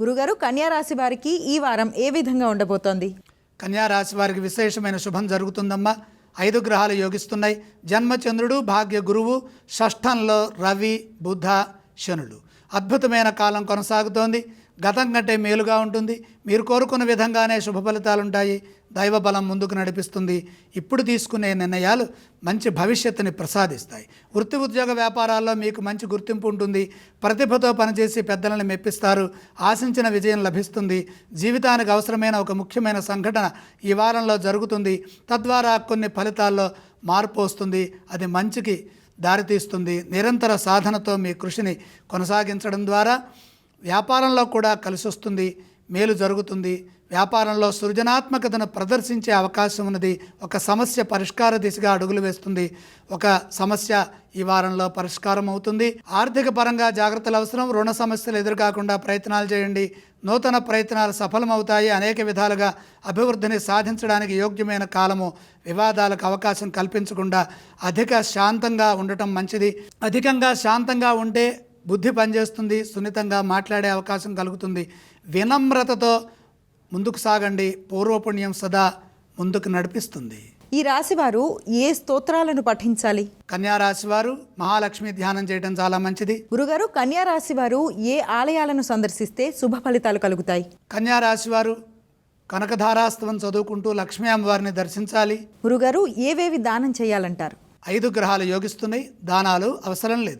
గురుగారు కన్యారాశి వారికి ఈ వారం ఏ విధంగా ఉండబోతోంది? కన్యా రాశి వారికి విశేషమైన శుభం జరుగుతుందమ్మా. ఐదు గ్రహాలు యోగిస్తున్నాయి. జన్మచంద్రుడు భాగ్య గురువు షష్ఠంలో రవి బుధ శనులు అద్భుతమైన కాలం కొనసాగుతోంది. గతం కంటే మేలుగా ఉంటుంది. మీరు కోరుకున్న విధంగానే శుభ ఫలితాలు ఉంటాయి దైవ బలం ముందుకు నడిపిస్తుంది. ఇప్పుడు తీసుకునే నిర్ణయాలు మంచి భవిష్యత్తుని ప్రసాదిస్తాయి. వృత్తి ఉద్యోగ వ్యాపారాల్లో మీకు మంచి గుర్తింపు ఉంటుంది. ప్రతిభతో పనిచేసి పెద్దలను మెప్పిస్తారు. ఆశించిన విజయం లభిస్తుంది. జీవితానికి అవసరమైన ఒక ముఖ్యమైన సంఘటన ఈ వారంలో జరుగుతుంది. తద్వారా కొన్ని ఫలితాల్లో మార్పు వస్తుంది. అది మంచికి దారితీస్తుంది. నిరంతర సాధనతో మీ కృషిని కొనసాగించడం ద్వారా వ్యాపారంలో కూడా కలిసి వస్తుంది మేలు జరుగుతుంది. వ్యాపారంలో సృజనాత్మకతను ప్రదర్శించే అవకాశం ఉన్నది. ఒక సమస్య పరిష్కార దిశగా అడుగులు వేస్తుంది. ఒక సమస్య ఈ వారంలో పరిష్కారం అవుతుంది. ఆర్థిక పరంగా జాగ్రత్తలు అవసరం. రుణ సమస్యలు ఎదురుకాకుండా ప్రయత్నాలు చేయండి. నూతన ప్రయత్నాలు సఫలమవుతాయి. అనేక విధాలుగా అభివృద్ధిని సాధించడానికి యోగ్యమైన కాలము వివాదాలకు అవకాశం కల్పించకుండా అధిక శాంతంగా ఉండటం మంచిది. అధికంగా శాంతంగా ఉంటే బుద్ధి పనిచేస్తుంది సున్నితంగా మాట్లాడే అవకాశం కలుగుతుంది. వినమ్రతతో ముందుకు సాగండి. పూర్వపుణ్యం సదా ముందుకు నడిపిస్తుంది. ఈ రాశి వారు ఏ స్తోత్రాలను పఠించాలి? కన్యా రాశి వారు మహాలక్ష్మి ధ్యానం చేయడం చాలా మంచిది. గురుగారు కన్యా రాశి వారు ఏ ఆలయాలను సందర్శిస్తే శుభ ఫలితాలు కలుగుతాయి? కన్యా రాశి వారు కనకధారాస్తవం చదువుకుంటూ లక్ష్మీ అమ్మవారిని దర్శించాలి. గురుగారు ఏవేవి దానం చేయాలంటారు? ఐదు గ్రహాలు యోగిస్తున్నాయి. దానాలు అవసరం లేదు.